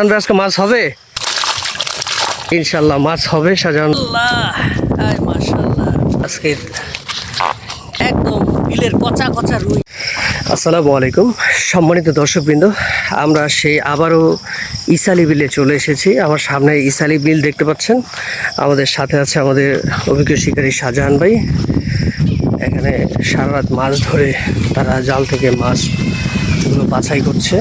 আনবে আজকে মাছ হবে? ইনশাল্লাহ মাছ হবে সাজান। আজকে একদম বিলের কচা কচা রুই। আসসালামু আলাইকুম। সম্মানিত দর্শকবৃন্দ আমরা সেই আবারও ইসালি বিলে চলে এসেছি। আমার সামনে ইসালি বিল দেখতে পাচ্ছেন। আমাদের সাথে আছে আমাদের অভিজ্ঞ শিকারী শাহজাহান ভাই। এখানে সারা রাত মাছ ধরে তারা জাল থেকে মাছগুলো বাছাই করছে।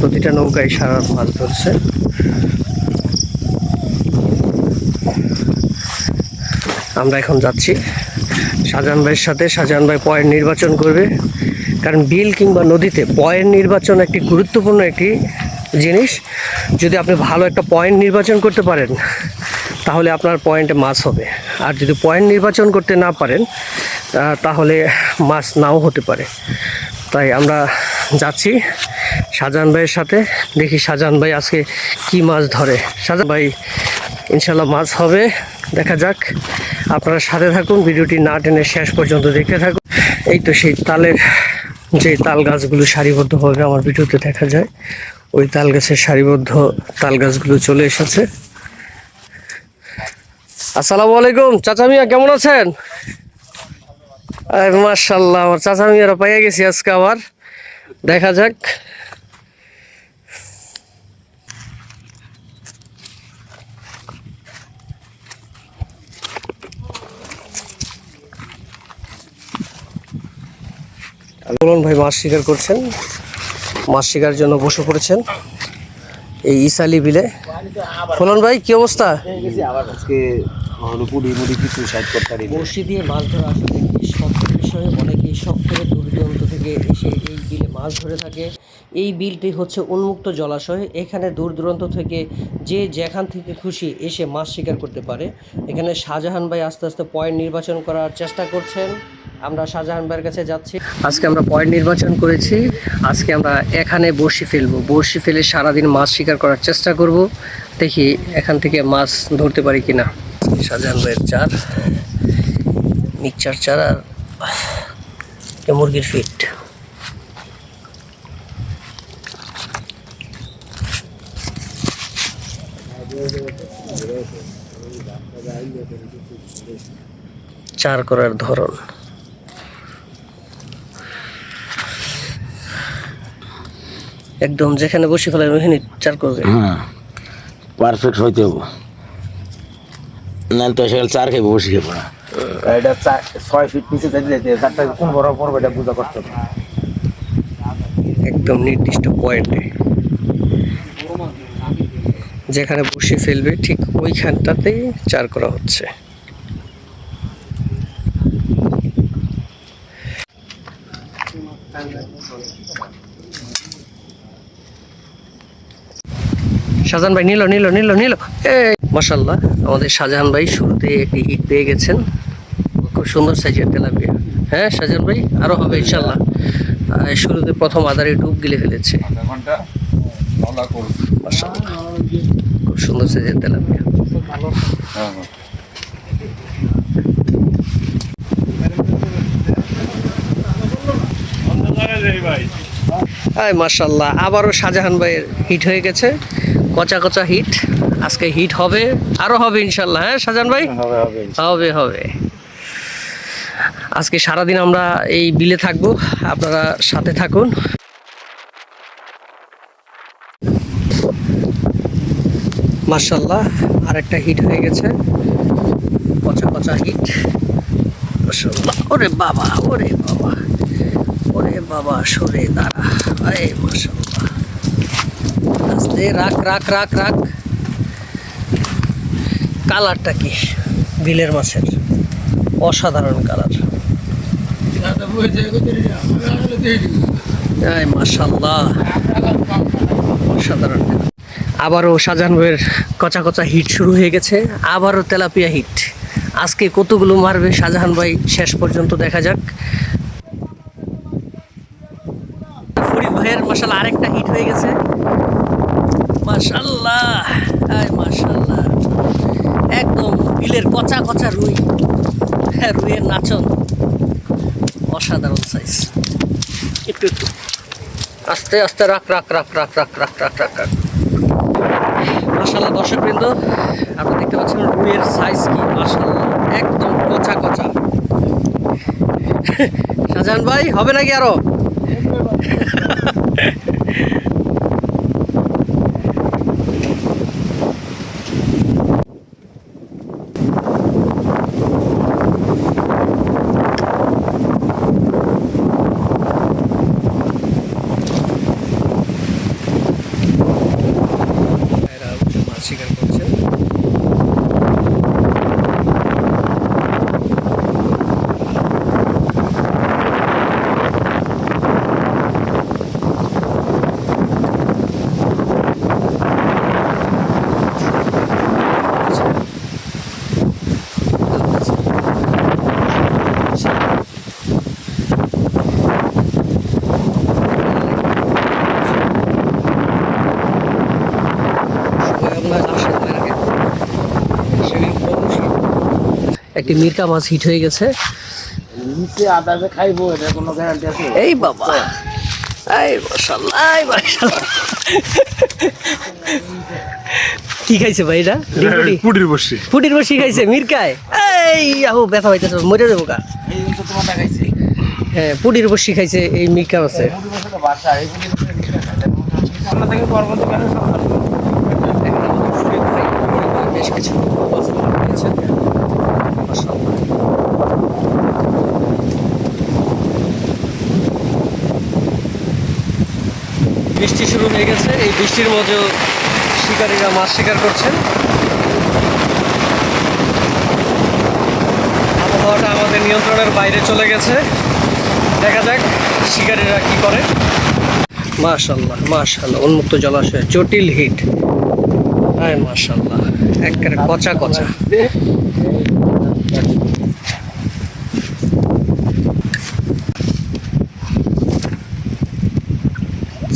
প্রতিটা নৌকায় সারা মাছ ধরছে। আমরা এখন যাচ্ছি শাহজাহান ভাইয়ের সাথে। শাহজাহান ভাই পয়েন্ট নির্বাচন করবে। কারণ বিল কিংবা নদীতে পয়েন্ট নির্বাচন একটি গুরুত্বপূর্ণ একটি জিনিস। যদি আপনি ভালো একটা পয়েন্ট নির্বাচন করতে পারেন, তাহলে আপনার পয়েন্টে মাছ হবে। আর যদি পয়েন্ট নির্বাচন করতে না পারেন তাহলে মাছ নাও হতে পারে। তাই আমরা যাচ্ছি। শাহজাহান ভাইয়ের সাথে। দেখি শাহজাহান ভাই আজকে কি মাছ ধরে। শাহজাহান ভাই, ইনশাল্লাহ মাছ হবে। দেখা যাক। আপনারা সাথে থাকুন, ভিডিওটি না টেনে শেষ পর্যন্ত দেখতে থাকুন। এই তো সেই তালের যে তাল গাছগুলো সারিবদ্ধভাবে আমার ভিডিওতে দেখা যায়, ওই তাল গাছের সারিবদ্ধ তাল গাছগুলো চলে এসেছে। আসসালামু আলাইকুম, চাচা মিয়া কেমন আছেন? মার্শাল্লাহ আমার চাচা মিয়ারা পাইয়া গেছি আজকে আবার। দেখা যাক। বলুন ভাই মাছ শিকার করছেন। মাছ শিকার জন্য বসে পড়েছেন। এই ইসালি বিলে। ফলন ভাই কি অবস্থা? আজকে হলো পুরি মুড়ি কিছু সাইড করতে পারি বড়শি দিয়ে মাছ ধরা আসলে একটি বিষয়ে। অনেকেই শখ করে দূর দূরান্ত থেকে এসে এই বিলে মাছ ধরে থাকে। এই বিলটি হচ্ছে উন্মুক্ত জলাশয়। এখানে দূর দূরান্ত থেকে যে যেখান থেকে খুশি এসে মাছ শিকার করতে পারে। এখানে শাহজাহান ভাই আস্তে আস্তে পয়েন্ট নির্বাচন করার চেষ্টা করছেন। আমরা শাহজাহান ভাইয়ের কাছে যাচ্ছি। আজকে আমরা পয়েন্ট নির্বাচন করেছি। আজকে আমরা এখানে বড়শি ফেলব। বড়শি ফেলে সারাদিন মাছ শিকার করার চেষ্টা করব। দেখি এখান থেকে মাছ ধরতে পারি কিনা। শাহজাহান ভাইয়ের চার মিক্সচার চার আর মুরগির ফিট চার করার ধরন। একদম যেখানে বসে ফেলেন ওখানে চার করবে। হ্যাঁ পারফেক্ট হইতে হবে নাহলে তো সেখানে চার খাইবো বসে খাব না। এটা চার ছয় ফিট নিচে যেতে যেতে চারটা কোন বড় পড়বে এটা বুঝা করতে একদম নির্দিষ্ট পয়েন্টে। যেখানে বসে ফেলবে ঠিক ওইখানটাতেই চার করা হচ্ছে। শাহজাহান ভাই নিল নিল নিল নিল। এই মাসাল্লাহ আমাদের শাহজাহান ভাই শুরুতে একটি হিট পেয়ে গেছেন। খুব সুন্দর সাইজের তেলাপিয়া। হ্যাঁ শাহজাহান ভাই আরও হবে ইনশাল্লাহ শুরুতে প্রথম আদারে ডুব গিলে ফেলেছে। খুব সুন্দর সাইজের তেলাপিয়া। হাই মাশাল্লাহ আবারও শাহজাহান ভাইয়ের হিট হয়ে গেছে। কচা কচা হিট আজকে হিট হবে আরও হবে ইনশাল্লাহ হ্যাঁ শাহজাহান ভাই? হবে হবে আজকে সারাদিন আমরা এই বিলে থাকব আপনারা সাথে থাকুন। মার্শাল্লাহ আর একটা হিট হয়ে গেছে। কচা কচা হিট ওরে বাবা ওরে বাবা। বাবা, সরে দাঁড়া। আরে মাশাল্লাহ আস্তে রাখ রাখ রাখ রাখ। কালারটা কি? বিলের মাছের। অসাধারণ কালার। অসাধারণ। আবারও শাহজাহান ভাইয়ের কচা কচা হিট শুরু হয়ে গেছে। আবারও তেলাপিয়া হিট। আজকে কতগুলো মারবে শাহজাহান ভাই? শেষ পর্যন্ত দেখা যাক ফরিদ ভাইয়ের মাসাল্লাহ আরেকটা হিট হয়ে গেছে। মাশাল্লাহ আয় মাশাল্লাহ একদম বিলের কচা কচা রুই। হ্যাঁ রুইয়ের নাচন। অসাধারণ সাইজ একটু একটু। আস্তে আস্তে রাখ রাখ রাখ রাখ রাখ রাখ রাখ রাখ রাখ। মাসাল্লাহ দর্শকবৃন্দ আপনি দেখতে পাচ্ছেন রুইয়ের সাইজ কি? মাসাল্লাহ একদম কচা কচা। শাহজাহান ভাই, হবে নাকি আরও এরা মাছ শিকার করছেন একটি মির্কা মাছ হিট হয়ে গেছে। আদা যে খাইবো এটা কোনো গ্যারান্টি আছে? এই বাবা। এই মাশাআল্লাহ কি খাইছে ভাই এটা? পুটির বসছি ফুটির বসি খাইছে মির্কায়? এই আহো ব্যথা হইতেছে মরে যাব গা। হ্যাঁ পুটির বসি খাইছে এই মির্কা আছে মুড়ি বসে তো বাসা এই মুড়ি বসে কিছু না খাইতে আমরা থেকে পর্বত কেন সকাল বেশ কিছু রয়েছে মাশাআল্লাহ। বৃষ্টি শুরু হয়ে গেছে। এই বৃষ্টির মধ্যেও শিকারীরা মাছ শিকার করছেন। আবহাওয়াটা আমাদের নিয়ন্ত্রণের বাইরে চলে গেছে। দেখা যাক শিকারীরা কি করে। মাশাল্লাহ মাশাল্লাহ উন্মুক্ত জলাশয়, জটিল হিট। হ্যাঁ মাশাল্লাহ একেবারে কচা কচা।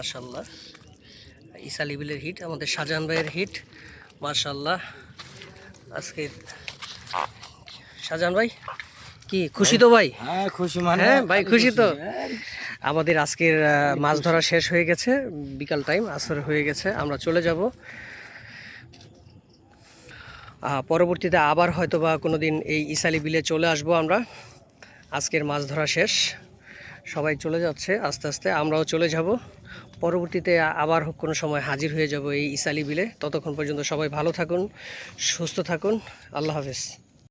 মাশাল্লাহ ঈসা লিবিলের হিট আমাদের শাহজাহান ভাইয়ের হিট মাশাল্লাহ আজকে শাহজাহান ভাই কি খুশি তো ভাই? হ্যাঁ খুশি মানে হ্যাঁ ভাই খুশি তো? আমাদের আজকের মাছ ধরা শেষ হয়ে গেছে বিকাল টাইম আসর হয়ে গেছে আমরা চলে যাব। পরবর্তীতে আবার হয়তো বা কোনো দিন এই ইসালি বিলে চলে আসব আমরা। আজকের মাছ ধরা শেষ সবাই চলে যাচ্ছে আস্তে আস্তে আমরাও চলে যাব। পরবর্তীতে আবার কোনো সময় হাজির হয়ে যাব এই ইসালি বিলে। ততক্ষণ পর্যন্ত সবাই ভালো থাকুন, সুস্থ থাকুন। আল্লাহ হাফেজ।